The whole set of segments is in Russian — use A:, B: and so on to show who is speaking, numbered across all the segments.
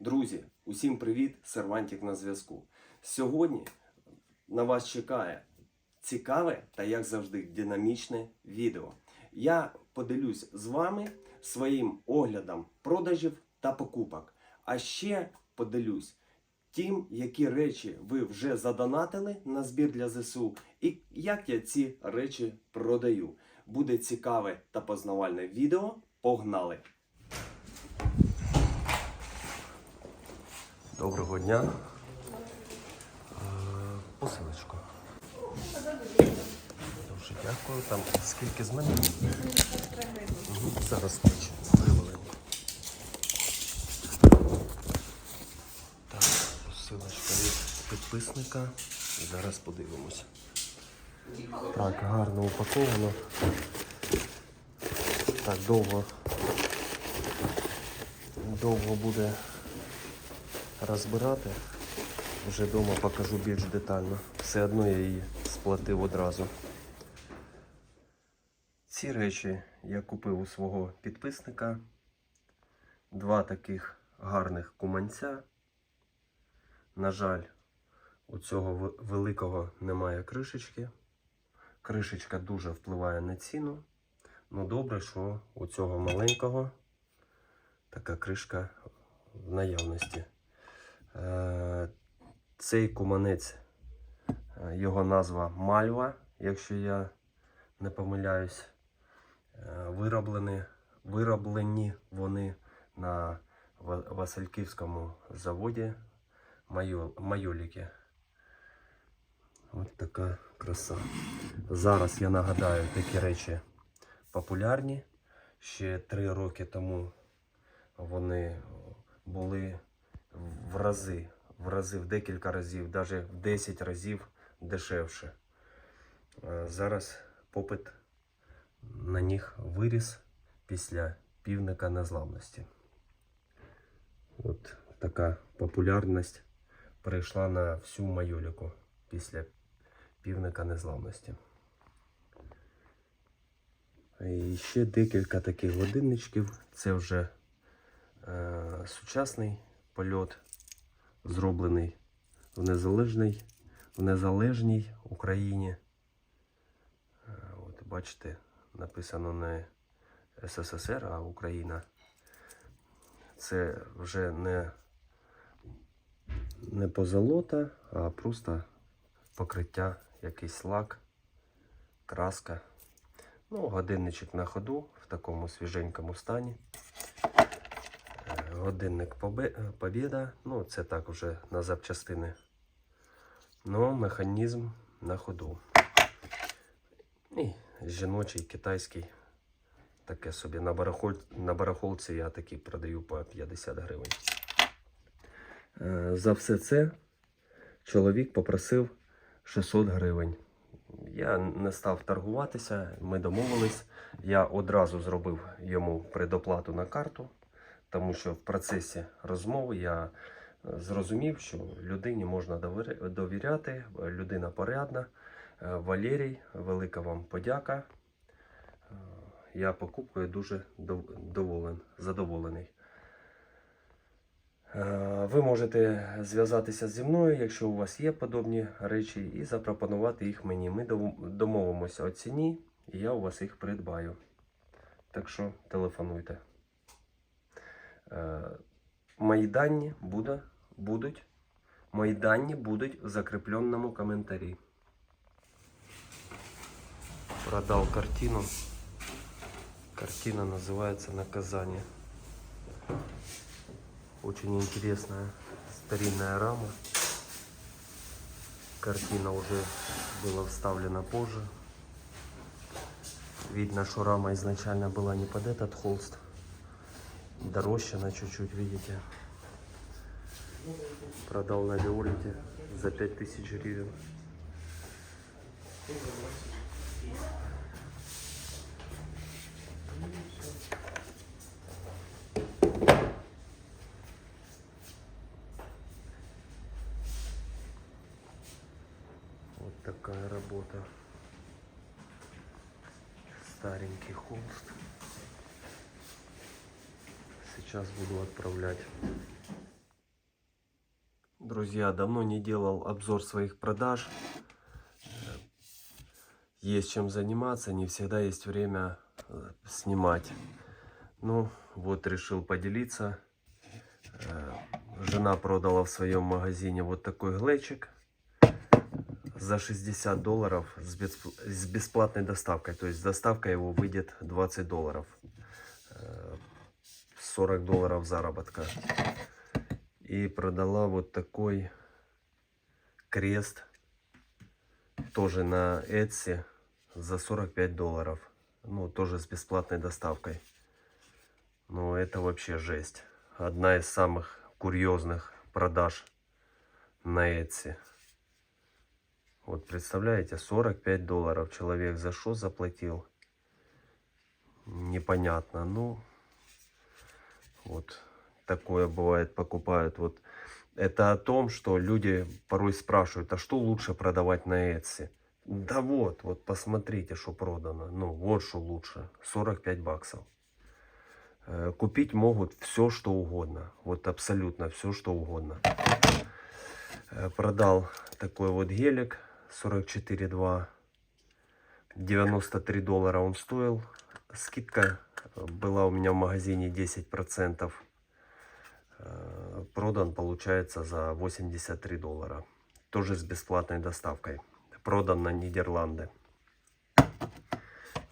A: Друзі, усім привіт! Сервантик на зв'язку. Сьогодні на вас чекає цікаве та, як завжди, динамічне відео. Я поділюсь з вами своїм оглядом продажів та покупок. А ще поділюсь тим, які речі ви вже задонатили на збір для ЗСУ, і як я ці речі продаю. Буде цікаве та познавальне відео. Погнали! Доброго дня. Е, Посилочку. Дуже дякую. Там скільки з мене? Мгм, Зараз хочу. Так, посилочка від підписника. Зараз подивимося. Так, гарно упаковано. Так, довго. Довго буде розбирати. Вже вдома покажу більш детально. Все одно я її сплатив одразу. Ці речі я купив у свого підписника. Два таких гарних куманця. На жаль, у цього великого немає кришечки. Кришечка дуже впливає на ціну. Ну добре, що у цього маленького така кришка в наявності. Е, Цей куманець, е, його назва Мальва, якщо я не помиляюсь, Е, вироблені, вироблені вони на Васильківському заводі Майоліки. От така краса. Зараз я нагадаю, такі речі популярні. Ще три роки тому вони були в рази, в рази, в декілька разів, навіть в 10 разів дешевше. Е, Зараз попит на них виріс після півника незламності. От така популярність перейшла на всю майоліку після півника незламності. І ще декілька таких годинничків. Це вже е, сучасний польот, зроблений в незалежній, в незалежній Україні. Е, от бачите, написано не СССР, а Україна. Це вже не, не позолота, а просто покриття, якийсь лак, краска. Ну, годинничок на ходу в такому свіженькому стані. Е, Годинник Побе- Побєда. Ну, це так вже на запчастини. Ну, механізм на ходу. І жіночий китайський. Таке собі. На, барахоль... на барахолці я такі продаю по 50 гривень. Е, За все це чоловік попросив 600 гривень. Я не став торгуватися, ми домовились. Я одразу зробив йому предоплату на карту, тому що в процесі розмови я е, зрозумів, що людині можна довіряти, людина порядна. Е, Валерій, велика вам подяка. Е, Я покупкою дуже доволен, задоволений. Е, Ви можете зв'язатися зі мною, якщо у вас є подобні речі, і запропонувати їх мені. Ми домовимося о ціні, і я у вас їх придбаю. Так що телефонуйте. Е, Мої дані буде, будуть, мої дані будуть в закріпленому коментарі. Продал картину. Картина называется «Наказание». Очень интересная старинная рама. Картина уже была вставлена позже. Видно, что рама изначально была не под этот холст. Дорощена чуть-чуть, видите. Продал на Виолите за 5000 гривен. Вот такая работа. Старенький холст. Сейчас буду отправлять друзья. Давно не делал обзор своих продаж. Есть чем заниматься, не всегда есть время э, снимать. Ну, вот решил поделиться. Э, Жена продала в своем магазине вот такой глечик за 60 долларов с бесплатной доставкой. То есть доставка его выйдет 20 долларов. Э, 40 долларов заработка. И продала вот такой крест тоже на Etsy за 45 долларов. Ну, тоже с бесплатной доставкой. Ну, это вообще жесть. Одна из самых курьезных продаж на Etsy. Вот представляете, 45 долларов человек за что заплатил? Непонятно. Ну, вот такое бывает, покупают. Вот это о том, что люди порой спрашивают, а что лучше продавать на Etsy? Да вот, вот посмотрите, что продано. Ну, вот что лучше. 45 баксов. Э, Купить могут все, что угодно. Вот абсолютно все, что угодно. Э, Продал такой вот гелик 44,2. 93 доллара он стоил. Скидка э, была у меня в магазине 10%. Э, Продан, получается, за 83 доллара. Тоже с бесплатной доставкой. Продан на Нидерланды.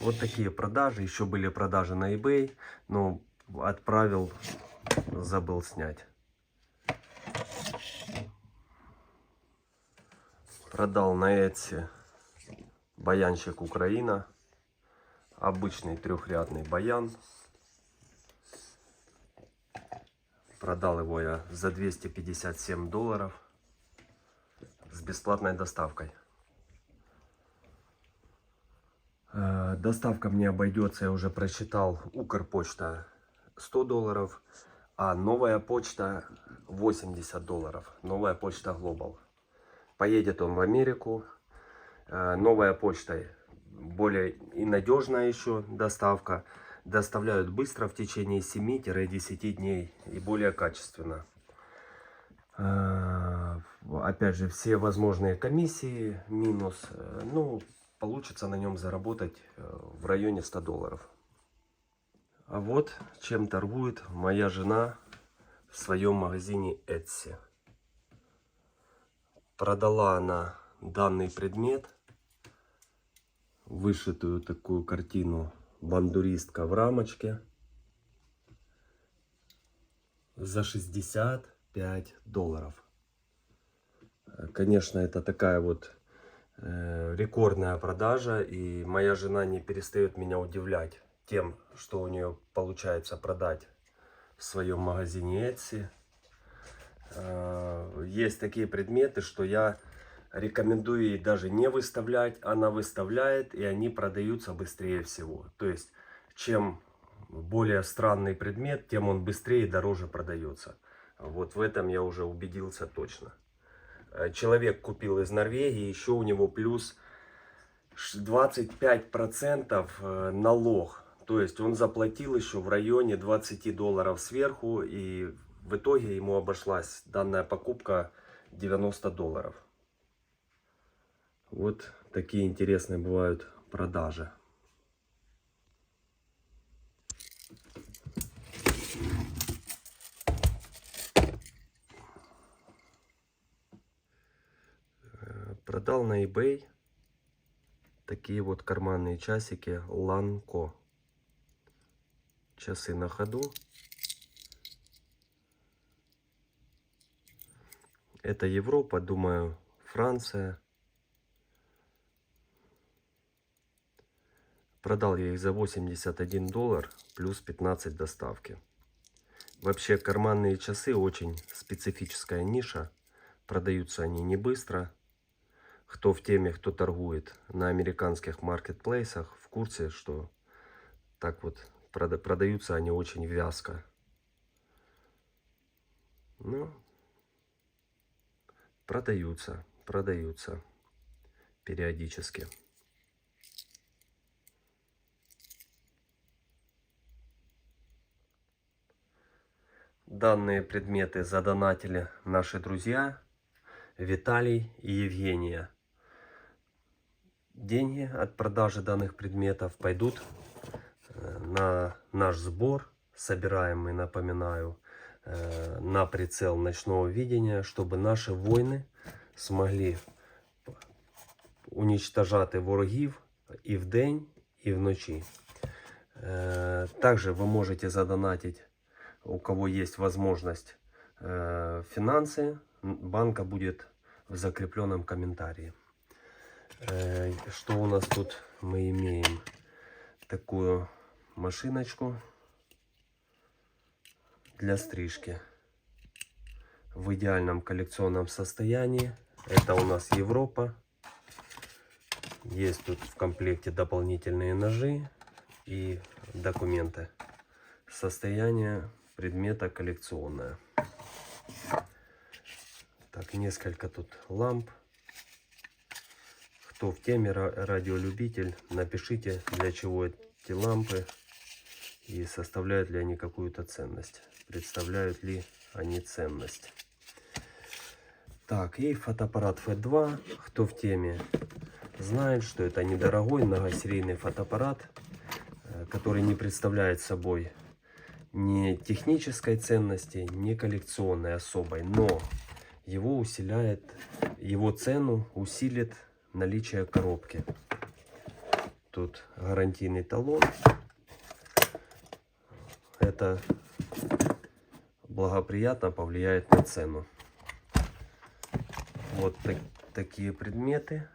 A: Вот такие продажи. Еще были продажи на eBay. Но отправил, забыл снять. Продал на Etsy баянщик Украина. Обычный трехрядный баян. Продал его я за 257 долларов с бесплатной доставкой. Э, Доставка мне обойдется, я уже просчитал, Укрпочта 100 долларов, а новая почта 80 долларов. Новая почта Global. Поедет он в Америку. Э, Новая почта более и надежная еще доставка. Доставляют быстро в течение 7-10 дней и более качественно. Э, Опять же, все возможные комиссии минус. Э, Ну, получится на нем заработать э, в районе 100 долларов. А вот чем торгует моя жена в своем магазине Etsy. Продала она данный предмет, вышитую такую картину бандуристка в рамочке за 65 долларов. Конечно, это такая вот э, рекордная продажа, и моя жена не перестает меня удивлять тем, что у нее получается продать в своем магазине Etsy. Э, Есть такие предметы, что я рекомендую ей даже не выставлять, она выставляет, и они продаются быстрее всего. То есть, чем более странный предмет, тем он быстрее и дороже продается. Вот в этом я уже убедился точно. Э, Человек купил из Норвегии, еще у него плюс ш- 25% э, налог. То есть он заплатил еще в районе 20 долларов сверху, и в итоге ему обошлась данная покупка 90 долларов. Вот такие интересные бывают продажи. Э, Продал на eBay такие вот карманные часики Ланко. Часы на ходу. Это Европа, думаю, Франция. Продал я их за 81 доллар плюс 15 доставки. Вообще карманные часы очень специфическая ниша. Продаются они не быстро. Кто в теме, кто торгует на американских маркетплейсах, в курсе, что так вот прода- продаются они очень вязко. Ну, продаются, продаются периодически. Данные предметы задонатили наши друзья Виталий и Евгения. Деньги от продажи данных предметов пойдут э, на наш сбор, собираемый, напоминаю, э, на прицел ночного видения, чтобы наши воїни смогли уничтожати ворогів і вдень, і вночі. Э, Также вы можете задонатить, у кого есть возможность, э, финансы. Банка будет в закрепленном комментарии. Э, Что у нас тут мы имеем? Такую машиночку для стрижки в идеальном коллекционном состоянии. Это у нас Европа. Есть тут в комплекте дополнительные ножи и документы. Состояние предмета коллекционное. Так, несколько тут ламп. Кто в теме ра- радиолюбитель, напишите, для чего эти лампы и составляют ли они какую-то ценность. Представляют ли они ценность. Так, и фотоаппарат F2. Кто в теме, знает, что это недорогой многосерийный фотоаппарат, э, который не представляет собой ни технической ценности, ни коллекционной особой, но его усиляет, его цену усилит наличие коробки. Тут гарантийный талон. Это благоприятно повлияет на цену. Вот так- такие предметы.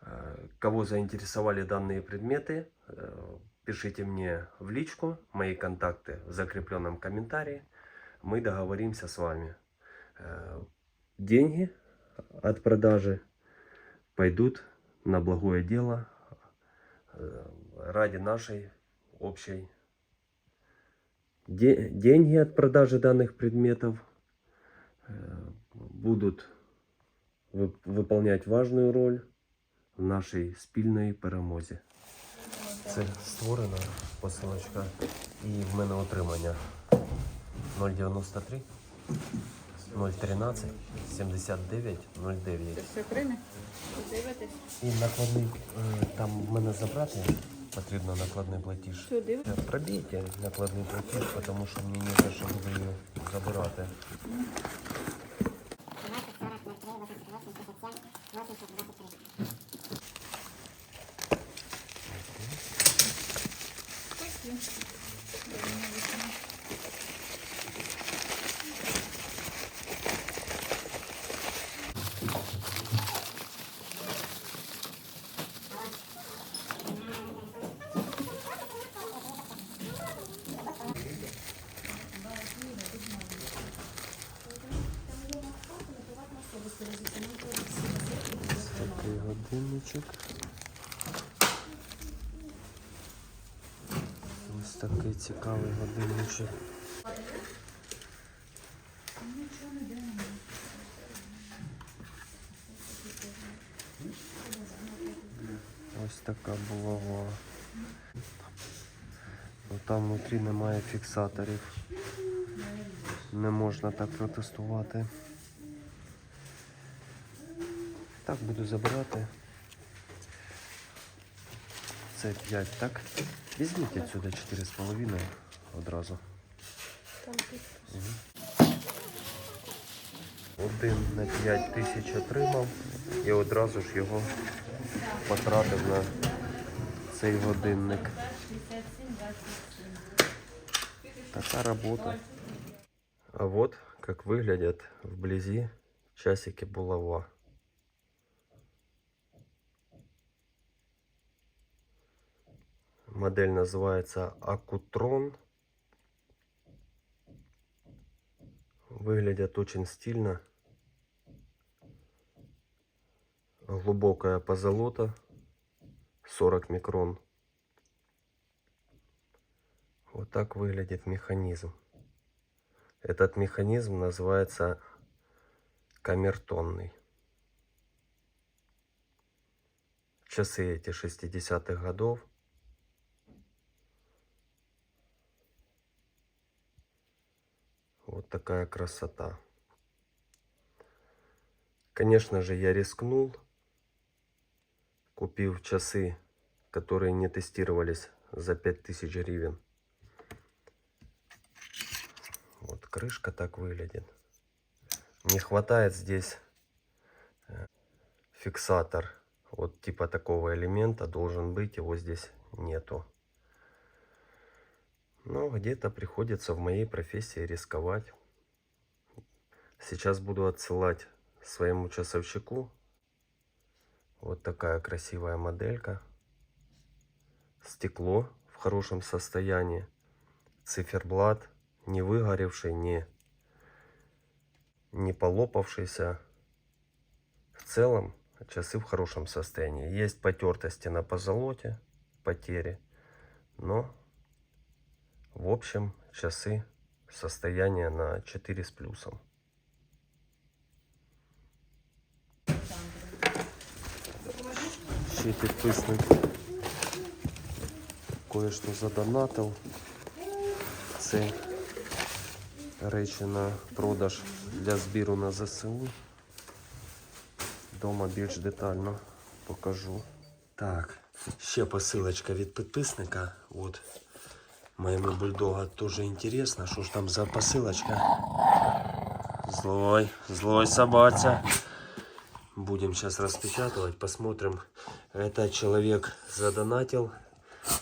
A: Э, Кого заинтересовали данные предметы, э, пишите мне в личку, мои контакты в закрепленном комментарии. Мы договоримся с вами. Э, Деньги от продажи пойдут на благое дело э, ради нашей общей. Де- деньги от продажи данных предметов э, будут ви- выполнять важную роль в нашій спільної перемозі. Це створена посилочка і в мене отримання 093 013 79 09.
B: Це все прийме? Подивитись.
A: І накладний е, там в мене забрати потрібно накладний платіж.
B: Що дивитись?
A: Е, Пробійте накладний платіж, тому що мені не за що її забирати. Годинничок. Ось такий цікавий годинничок. Ось така булава. Ну, Там внутрі немає фіксаторів. Не можна так протестувати. Так, буду забирати. Це 5, так? Візьміть відсюди 4,5 одразу. Один на 5 тисяч отримав і одразу ж його потратив на цей годинник. Така робота. А вот как выглядят вблизи часики булава. Модель называется Акутрон. Выглядят очень стильно. Глубокая позолота. 40 микрон. Вот так выглядит механизм. Этот механизм называется камертонный. Часы эти 60-х годов. Вот такая красота. Конечно же, я рискнул, купив часы, которые не тестировались за 5000 гривен. Вот крышка так выглядит. Не хватает здесь э, фиксатор. Вот типа такого элемента должен быть, его здесь нету. Но где-то приходится в моей профессии рисковать. Сейчас буду отсылать своему часовщику. Вот такая красивая моделька. Стекло в хорошем состоянии. Циферблат не выгоревший, не, не полопавшийся. В целом часы в хорошем состоянии. Есть потертости на позолоте, потери. Но в общем часы состояние на 4 с плюсом. Ще підписник кое-що задонатив. Це речі на продаж для збіру на ЗСУ. Дома більш детально покажу. Так, ще посилочка від підписника. От моєму бульдога теж інтересно, що ж там за посилочка. Злой, злой собаця. Будем сейчас распечатывать, посмотрим. Это человек задонатил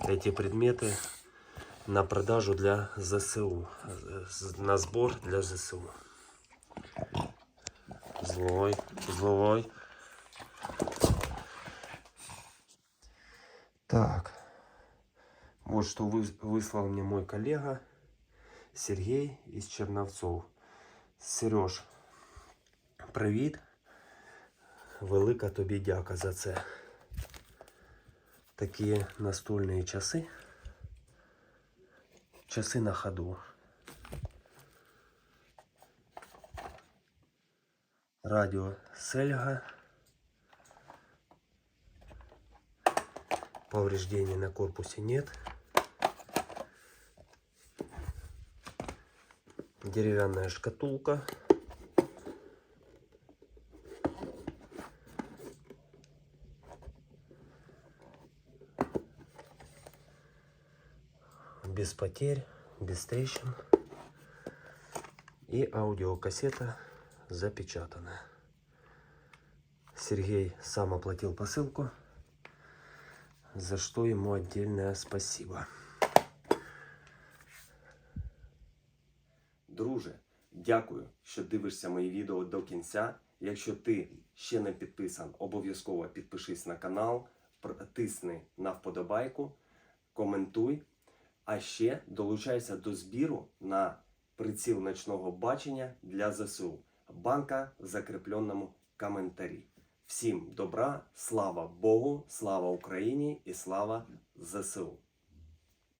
A: эти предметы на продажу для ЗСУ. На сбор для ЗСУ. Злой, злой. Так. Вот что вы- выслал мне мой коллега Сергей из Черновцов. Сереж, привіт. Велика тобі дяка за це. Такі настольні часи. Часи на ходу. Радіо Сельга. Повреждений на корпусе нет. Деревянная шкатулка. без потерь, без трещин. И аудиокассета запечатанная. Сергей сам оплатил посылку, за что ему отдельное спасибо. Друже, дякую, що дивишся мої відео до кінця. Якщо ти ще не підписан, обов'язково підпишись на канал, тисни на вподобайку, коментуй. А ще долучайся до збіру на приціл ночного бачення для ЗСУ. Банка в закріпленому коментарі. Всім добра, слава Богу, слава Україні і слава ЗСУ.